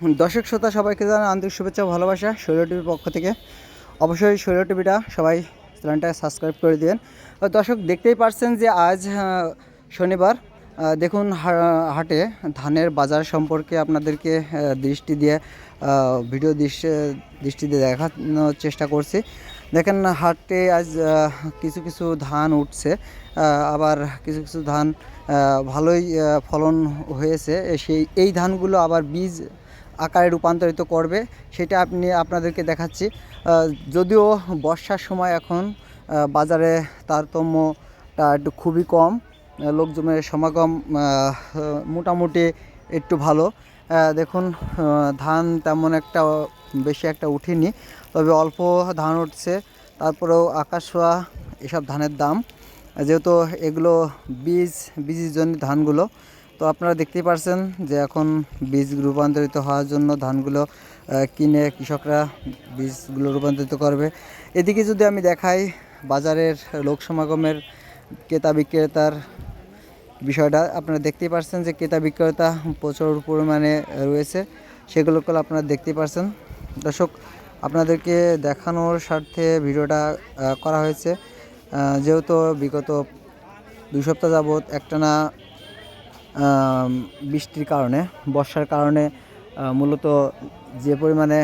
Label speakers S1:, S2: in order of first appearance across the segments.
S1: দর্শক শ্রোতা, সবাইকে জানাই আন্তরিক শুভেচ্ছা ভালোবাসা শৈল টিভির পক্ষ থেকে। অবশ্যই শৈল টিভিটা সবাই চ্যানেলটা সাবস্ক্রাইব করে দিন দর্শক, দেখতেই পারছেন যে আজ শনিবার দেখুন হাটে ধানের বাজার সম্পর্কে আপনাদেরকে দৃষ্টি দিয়ে ভিডিও দৃষ্টি দৃষ্টি দিয়ে দেখানোর চেষ্টা করছি। দেখেন হাটে আজ কিছু কিছু ধান উঠছে আবার কিছু কিছু ধান ভালোই ফলন হয়েছে। সেই, এই ধানগুলো আবার বীজ আকারে রূপান্তরিত করবে, সেটা আপনি, আপনাদেরকে দেখাচ্ছি। যদিও বর্ষার সময় এখন বাজারে তারতম্যটা একটু খুবই কম, লোকজনের সমাগম মোটামুটি একটু ভালো। দেখুন ধান তেমন একটা বেশি একটা উঠেনি, তবে অল্প ধান উঠছে। তারপরেও আকাশ ছোঁয়া এসব ধানের দাম। যেহেতু এগুলো বীজ, বীজের জন্য ধানগুলো তো আপনারা দেখতেই পারছেন যে এখন বীজ রূপান্তরিত হওয়ার জন্য ধানগুলো কিনে কৃষকরা বীজগুলো রূপান্তরিত করবে। এদিকে যদি আমি দেখাই বাজারের লোক সমাগমের ক্রেতা বিক্রেতার বিষয়টা, আপনারা দেখতেই পারছেন যে ক্রেতা বিক্রেতা প্রচুর পরিমাণে রয়েছে, সেগুলোকে আপনারা দেখতেই পারছেন। দর্শক, আপনাদেরকে দেখানোর স্বার্থে ভিডিওটা করা হয়েছে। যেহেতু বিগত দুই সপ্তাহ যাবৎ একটানা বৃষ্টির কারণে, বর্ষার কারণে মূলত যে পরিমাণে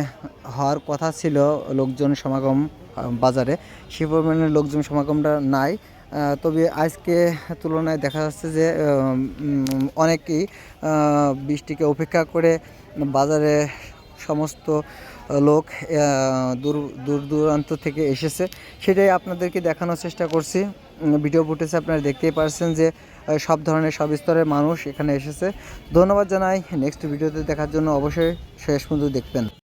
S1: হওয়ার কথা ছিল লোকজন সমাগম বাজারে, সে পরিমাণে লোকজন সমাগমটা নাই। তবে আজকে তুলনায় দেখা যাচ্ছে যে অনেকেই বৃষ্টিকে উপেক্ষা করে বাজারে সমস্ত লোক দূর দূর দূরান্ত থেকে এসেছে। সেটাই আপনাদেরকে দেখানোর চেষ্টা করছি। ভিডিও ফুটেজে আপনারা দেখতেই পারছেন যে সব ধরনের, সব স্তরের মানুষ এখানে এসেছে। ধন্যবাদ জানাই। নেক্সট ভিডিওতে দেখার জন্য অবশ্যই শেষ পর্যন্ত দেখবেন।